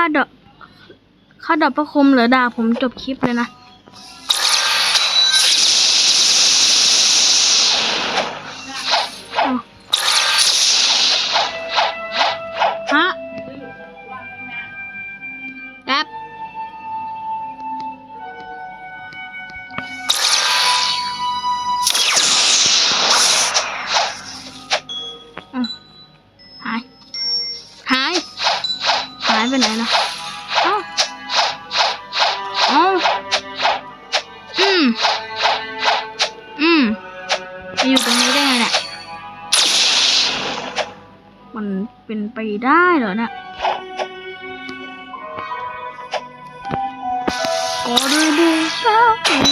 ค่าดอกค่าดอกประคมหรือดาผมจบคลิปเลยนะ ไปไหนนะเอ้าเอ้าอืม อืมมาอยู่ตรงนี้ได้ไงเนี่ย มันเป็นไปได้เหรอเนี่ยก็ดูดูก็อัน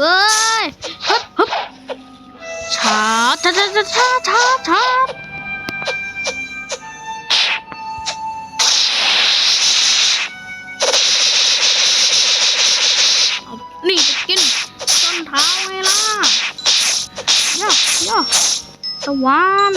เฮ้ยฮึบฮึบชาร์จชาร์จชาร์จชาชาชาร์จเอานี่จะกินต้นเท้าไงล่ะย่อย่อตะวัน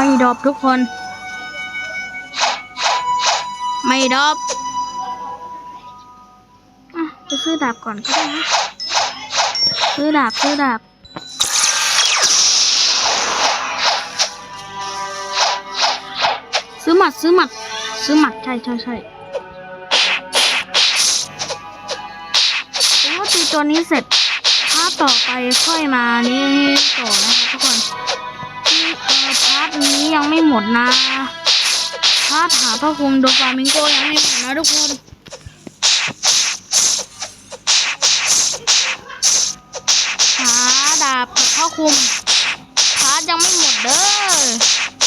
ไม่ดอบทุกคน ไม่ดอบอะไปซื้อดาบก่อนก็ได้นะซื้อดาบซื้อดาบซื้อหมัดซื้อหมัดซื้อหมัดใช่ใช่ใช่ผมว่าตีตัวนี้เสร็จถ้าต่อไปค่อยมานี่ต่อนะคะทุกคนาร์ทนี้ยังไม่หมดนะพาร์ทหาพระคุมโดฟามิงโกยังไม่หมดนะทุกคนหาดาบกับพระคุมพาร์ทยังไม่หมดเด้อ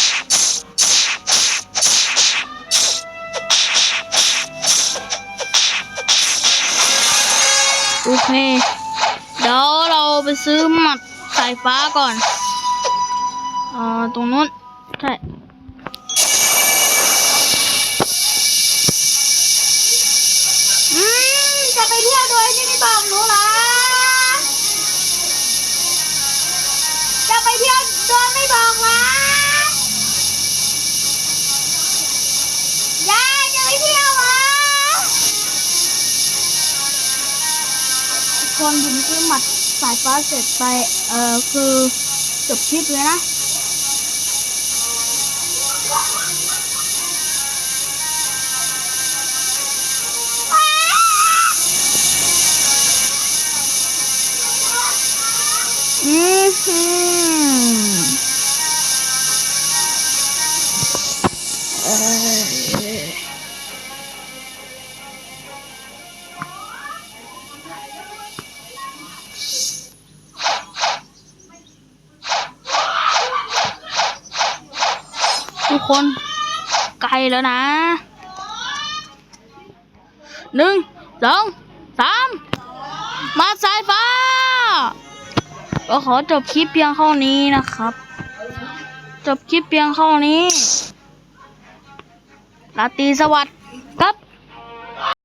โอเค เดี๋ยวเราไปซื้อหมัดสายฟ้าก่อน อ่อตรงนู้นใช่อืมจะไปเที่ยวโดยที่ไม่บอกหนูเหรอจะไปเที่ยวโดยไม่บอกเหรอยายจะไปเที่ยวเหรอคนผมซื้อหมัดสายฟ้าเสร็จไป เอ่อ คือจบคลิปเลยนะ ทุกคนไกลแล้วนะหนึ่งสองสามมาสายฟ้า ก็ขอจบคลิปเพียงเท่านี้นะครับ จบคลิปเพียงเท่านี้ราตรีสวัสดิ์